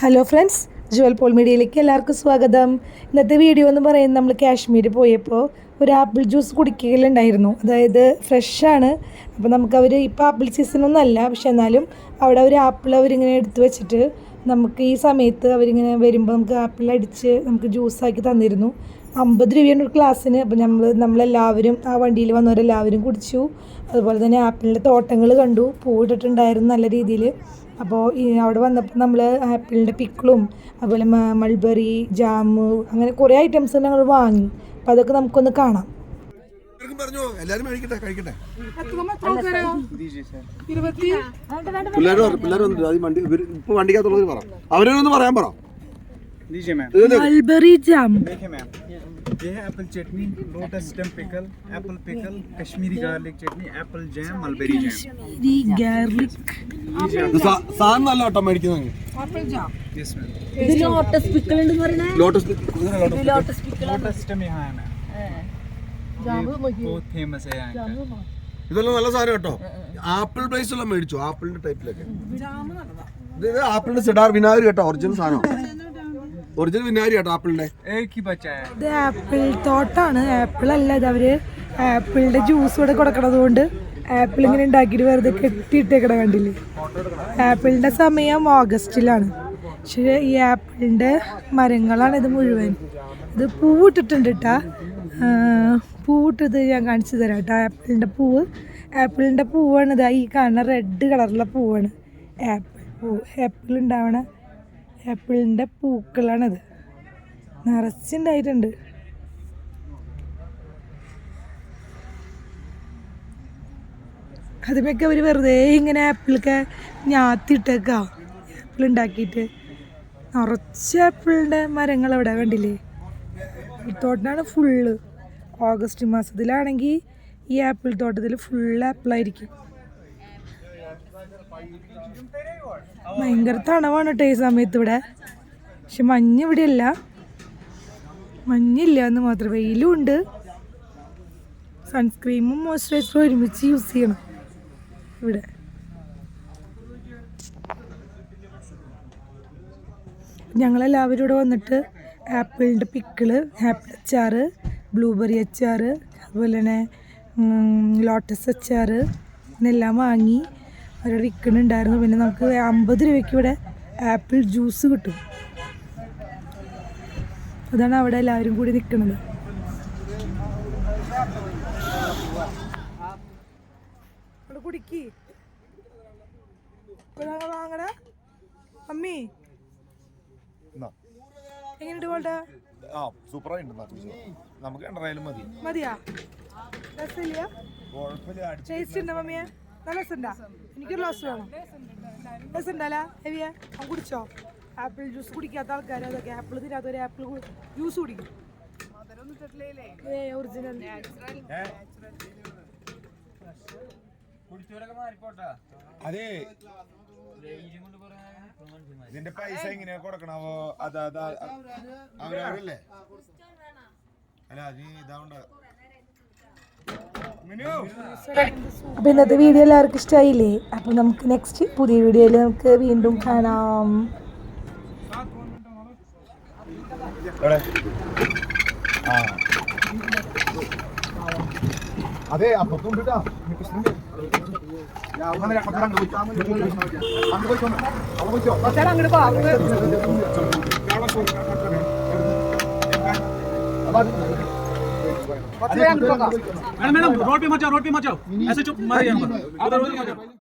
Hello friends Jual Paul മീഡിയയിലേക്ക് എല്ലാവർക്കും സ്വാഗതം. ഇന്നത്തെ വീഡിയോ എന്ന് പറയുന്നത് നമ്മൾ കാശ്മീർ പോയപ്പോൾ ഒരു ആപ്പിൾ ജ്യൂസ് കുടിക്കുകയുണ്ടായിരുന്നു അതായത് ഫ്രഷാണ് അപ്പോൾ നമുക്കവർ ഇപ്പോൾ ആപ്പിൾ സീസണൊന്നും അല്ല. പക്ഷെ എന്നാലും അവിടെ ഒരു ആപ്പിൾ അവരിങ്ങനെ എടുത്തു വെച്ചിട്ട് നമുക്ക് ഈ സമയത്ത് അവരിങ്ങനെ വരുമ്പോൾ നമുക്ക് ആപ്പിൾ അടിച്ച് നമുക്ക് ജ്യൂസാക്കി തന്നിരുന്നു. അമ്പത് രൂപയാണ് ഒരു ഗ്ലാസ്സിന് അപ്പോൾ നമ്മൾ നമ്മളെല്ലാവരും ആ വണ്ടിയിൽ വന്നവരെല്ലാവരും കുടിച്ചു. അതുപോലെ തന്നെ ആപ്പിളിന്റെ തോട്ടങ്ങൾ കണ്ടു. പൂവിട്ടിട്ടുണ്ടായിരുന്നു നല്ല രീതിയിൽ അപ്പോൾ ഈ അവിടെ വന്നപ്പോൾ നമ്മൾ ആപ്പിളിന്റെ പിക്കിളും അതുപോലെ മൾബറി ജാമു അങ്ങനെ കുറേ ഐറ്റംസ് ഞങ്ങൾ വാങ്ങി. അപ്പോൾ അതൊക്കെ നമുക്കൊന്ന് കാണാം. പറഞ്ഞോ എല്ലാരും കഴിക്കട്ടെ കഴിക്കട്ടെ പിള്ളേർ പിള്ളേർ വന്നിട്ട് അത് വണ്ടി ഇവര് ഇപ്പൊ വണ്ടിക്കകത്തുള്ളവർ പറ അവരൊന്ന് പറയാൻ പറ लीजिए मैम മൾബറി ജാം देखिए मैम ये है apple chutney lotus stem pickle apple pickle Kashmiri garlic chutney apple jam mulberry jam garlic ഇത് സാ- സാധനം നല്ല കേട്ടോ മേടിക്കുന്നത് यस मैम ഇത് ലോട്ടസ് പിക്കിൾ എന്ന് പറയണേ lotus lotus pickle lotus stem यहाँ है मैम ഇതെല്ലാം നല്ല സാധനം കേട്ടോ. ആപ്പിൾ പ്ലേസ് എല്ലാം മേടിച്ചു? ആപ്പിളിന്റെ ടൈപ്പിലൊക്കെ ഇത് ആപ്പിളിന്റെ സിഡാർ വിനാഗിരി കേട്ടോ ഒറിജിനൽ സാധനം. ഒറിജിനൽ വിനാഗിരി കേട്ടോ ആപ്പിളിന്റെ ഇത് ആപ്പിൾ തോട്ടാണ്. ആപ്പിൾ അല്ല ഇത് അവർ. ആപ്പിളിന്റെ ജ്യൂസ് ഇവിടെ കൊടുക്കണത് കൊണ്ട് ആപ്പിൾ ഇങ്ങനെ ഉണ്ടാക്കിട്ട് വെറുതെ കെട്ടിയിട്ടേക്കട കണ്ടില്ലേ? ആപ്പിളിന്റെ സമയം ഓഗസ്റ്റിലാണ് പക്ഷേ ഈ ആപ്പിളിന്റെ മരങ്ങളാണ് ഇത് മുഴുവൻ. ഇത് പൂവിട്ടിട്ടുണ്ട് കേട്ടാ പൂവിട്ടത് ഞാൻ കാണിച്ചു തരാം കേട്ടോ. ആപ്പിളിന്റെ പൂവ്. ആപ്പിളിന്റെ പൂവാണ് ഇതാ ഈ കാണുന്ന റെഡ് കളറുള്ള പൂവാണ്. ആപ്പിൾ പൂ ആപ്പിൾ ഉണ്ടാവണ ആപ്പിളിന്റെ പൂക്കളാണിത്. നിറച്ചുണ്ടായിട്ടുണ്ട്. അതിമൊക്കെ അവർ വെറുതെ ഇങ്ങനെ ആപ്പിളൊക്കെ ഞാത്തിട്ടേക്കാ. ആപ്പിൾ ഉണ്ടാക്കിയിട്ട്. നിറച്ച് ആപ്പിളിന്റെ മരങ്ങൾ അവിടെ കണ്ടില്ലേ? ഈ തോട്ടമാണ് ഫുള്ള് ഓഗസ്റ്റ് മാസത്തിലാണെങ്കിൽ ഈ ആപ്പിൾ തോട്ടത്തിൽ ഫുൾ ആപ്പിളായിരിക്കും ഭയങ്കര തണവാണ് കേട്ടോ ഈ സമയത്ത് ഇവിടെ. പക്ഷെ മഞ്ഞ് ഇവിടെ അല്ല മഞ്ഞില്ല എന്ന് മാത്രം. വെയിലും ഉണ്ട്. സൺസ്ക്രീമും മോയ്സ്ചറൈസറും ഒരുമിച്ച് യൂസ് ചെയ്യണം ഇവിടെ. ഞങ്ങളെല്ലാവരും ഇവിടെ വന്നിട്ട് ആപ്പിളിന്റെ പിക്കിൾ ആപ്പിൾ അച്ചാറ് ബ്ലൂബെറി അച്ചാർ അതുപോലെ തന്നെ ലോട്ടസ് അച്ചാർ ഇതെല്ലാം വാങ്ങി അവരോട് വിൽക്കുന്നുണ്ടായിരുന്നു. പിന്നെ നമുക്ക് അമ്പത് രൂപയ്ക്ക് ഇവിടെ ആപ്പിൾ ജ്യൂസ് കിട്ടും. അതാണ് അവിടെ എല്ലാവരും കൂടി നിൽക്കുന്നത്. കുടിക്ക്. വാങ്ങടാ അമ്മി. എങ്ങനെയുണ്ട് ആ സൂപ്പറായിട്ട് നമുക്ക് രണ്ടായാലും മതി. മതിയാ. രസമില്ല കുഴപ്പമില്ല ടേസ്റ്റ് ഉണ്ടോ മമ്മിയെ? നല്ല രസമുണ്ടാ? എനിക്കൊരു ഗ്ലാസ് വേണം. രസമുണ്ടല്ല? ഹെവിയ അവൻ കുടിച്ചോ? ആപ്പിൾ ജ്യൂസ് കുടിക്കാത്ത ആൾക്കാർ അതൊക്കെ. ആപ്പിൾ തിരാത്ത ഒരു ആപ്പിൾ ജ്യൂസ് കുടിക്കും. ഏ ഒറിജിനൽ അതെ. ഇതിന്റെ പൈസ എങ്ങനെയാ കൊടുക്കണവോ? അതാ അവരല്ലേ അവരവരല്ലേ? അല്ല അത് ഇതാവണ്ട. അപ്പോൾ ഇന്നത്തെ വീഡിയോ എല്ലാവർക്കും ഇഷ്ടമായില്ലേ അപ്പൊ നമുക്ക് നെക്സ്റ്റ് പുതിയ വീഡിയോയിൽ നമുക്ക് വീണ്ടും കാണാം. ആ. अबे आप तुम बेटा मैं कुछ नहीं या उन्होंने रखा था रंग बोलता हूँ रंग बोलता हूँ अब बोलता हूँ बता रंग बोलता हूँ क्या बात है मैडम मैडम रोड पे मत जाओ रोड पे मत जाओ ऐसे चुप मर यहाँ पर आप रोड पे